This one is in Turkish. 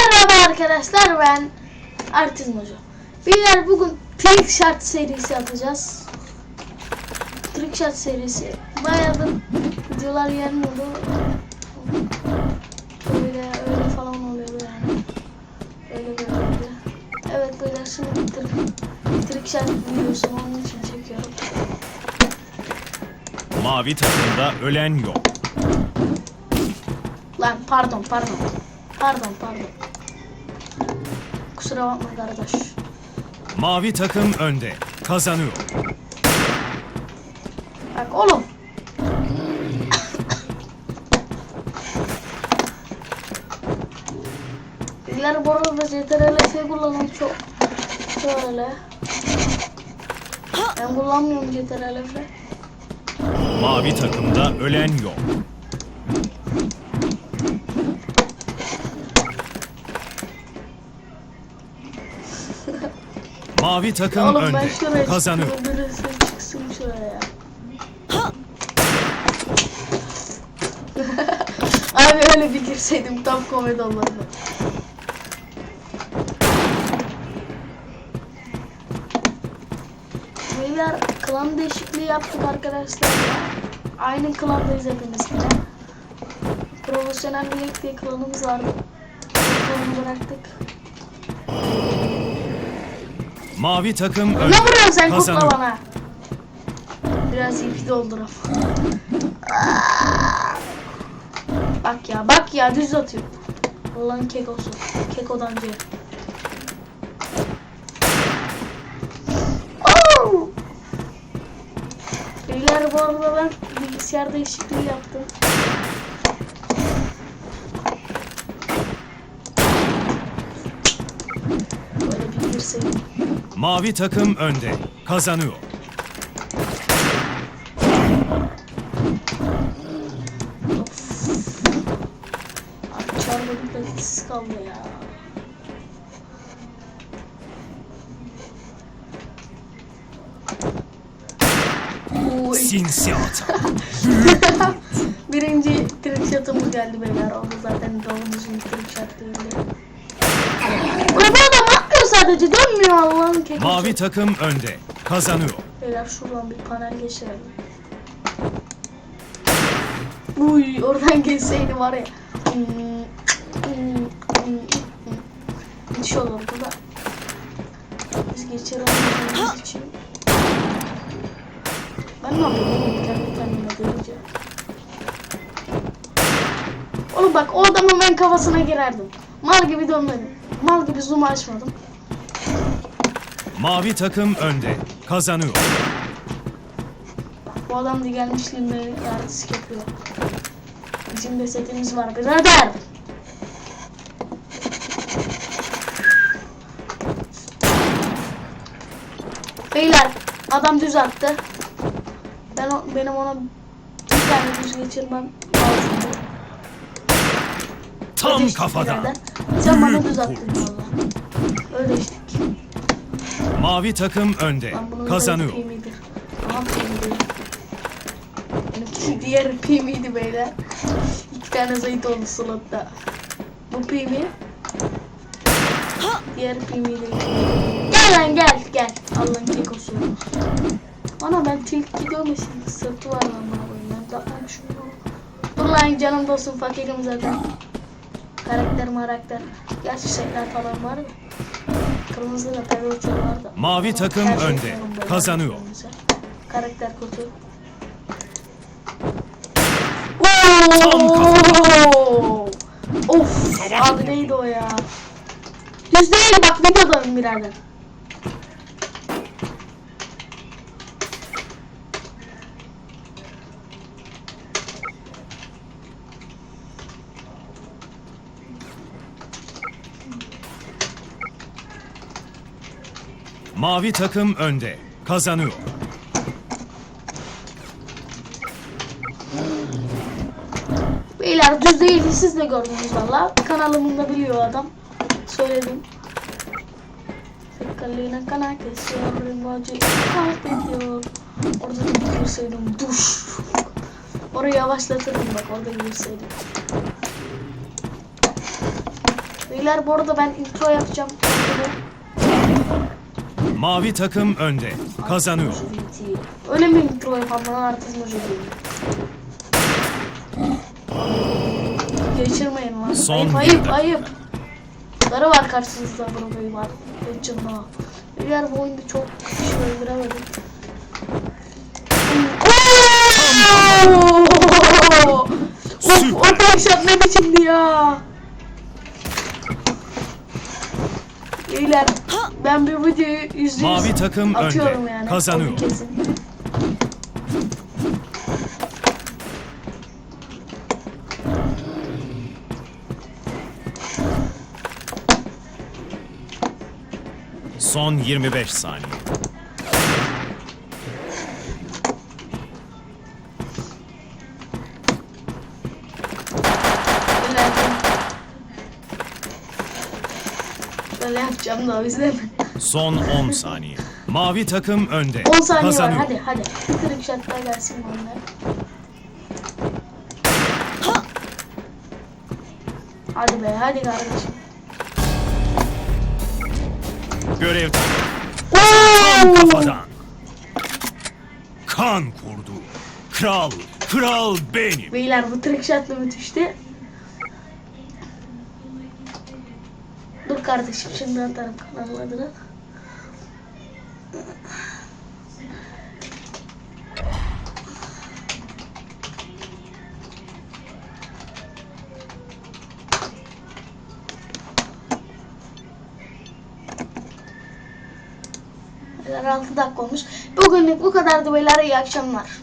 Merhaba arkadaşlar ben Artizm Hoca. Beyler bugün Trick Shot serisi atacağız. Trick Shot serisi. Bayağıdır videolar gelmiyordu. Öyle öyle falan oluyordu yani. Öyle böyle. Evet beyler şimdi Trick, trick Shot videosunu onun için çekiyorum. Mavi takımda ölen yok. Lan pardon pardon. Pardon pardon. Kusura bakma kardeş. Mavi takım önde. Kazanıyor. Bak oğlum. Birileri bu arada CTRL şey kullanan çok. Şöyle. Ben kullanmıyorum CTRL. Mavi takımda ölen yok. Mavi takım Oğlum önde. çıksın şuraya. Abi öyle bir girseydim tam komedi olurdu. Beyler klan değişikliği yaptık arkadaşlar. Aynı klandayız hepimiz yine. Profesyonel diye klanımız vardı. Klanı bıraktık. Mavi takım önde. Ne vuruyorsun sen kukla Kazanıyor. bana? Biraz ipi dolduram. bak ya bak ya düz atıyor. Allah'ın kekosu. Kekodancı. Oh! Beyler bu arada ben bilgisayar değişikliği yaptım. Böyle bir girseydim. Mavi takım önde. Kazanıyor. Abi çarpı bir dakikası kaldı ya. Oy. Sinsi atak. Birinci trick shot'ımız geldi beyler. O da zaten doğru düzgün trick shot değildi. Ulan bu adam atmıyor sadece dönmüyor Allah'ın kekesi. Mavi takım önde. Kazanıyor. Beyler şuradan bir panel geçirelim. Uy oradan geçseydi var ya. Hmm, hmm, hmm, hmm. Müthiş olurdu da. Biz geçiremediğimiz için. Ben ne yapayım kendi kendime görünce. Oğlum bak o adamın ben kafasına girerdim. Mal gibi dönmedim. Mal gibi zoom açmadım. Mavi takım önde. Kazanıyor. Bu adam da gelmiş limleri artistik yapıyor. Bizim de setimiz var birader. Beyler adam düz attı. Ben benim ona bir tane düz geçirmem lazımdı. Tam Ödeştik kafadan. Sen bana düz attın valla. Ödeştik. Mavi takım önde. Bunun Kazanıyor. Aha. Benimki diğer pimiydi beyler. İki tane zayıf oldu slotta. Bu pimi. Diğer pimiydi. Gel lan gel gel. Allah'ın kekosu. Ana ben tilk gidiyorum ya şimdi sırtı var lan bana böyle. Ben şunu. Dur lan canım dostum fakirim zaten. Karakter marakter. Gerçi şeyler falan var mı? Kırmızı da peroço var da. Mavi takım Her şey önde. böyle. Kazanıyor. Karakter kötü. Tam! Of abi neydi o ya? Yüzde elli bak videodayım birader. Mavi takım önde. Kazanıyor. Beyler düz değil siz de gördünüz valla. Kanalımın da biliyor adam. Söyledim. Sakalına kana kesiyor, rimacı kaybediyor. Orada da girseydim duş. Orayı yavaşlatırım bak orada girseydim. Beyler bu arada ben intro yapacağım. Mavi takım önde. Kazanıyor. Öyle mi intro yapanlar artist mı söyleyeyim? Geçirmeyin lan. Son ayıp bir ayıp ayıp. Darı var karşınızda buradayım var. Hıçınla. Beyler bu oyunda çok kişi öldüremedim. Oo! Of shot ne biçimdi Beyler ben bir videoyu yüzde yüz Mavi takım atıyorum önde. yani. Kazanıyor. Son 25 saniye. Yüzden mi? Son 10 saniye. Mavi takım önde. 10 saniye var Kazanıyor. hadi hadi. Bir kırık shotlar gelsin bana. Hadi be hadi kardeşim. Görev tam kafadan. Kan kurdu. Kral, kral benim. Beyler bu trick shot'la müthişti. Dur kardeşim şimdi atarım kanalın adını. Beyler 6 dakika olmuş. Bugünlük bu kadardı beyler iyi akşamlar.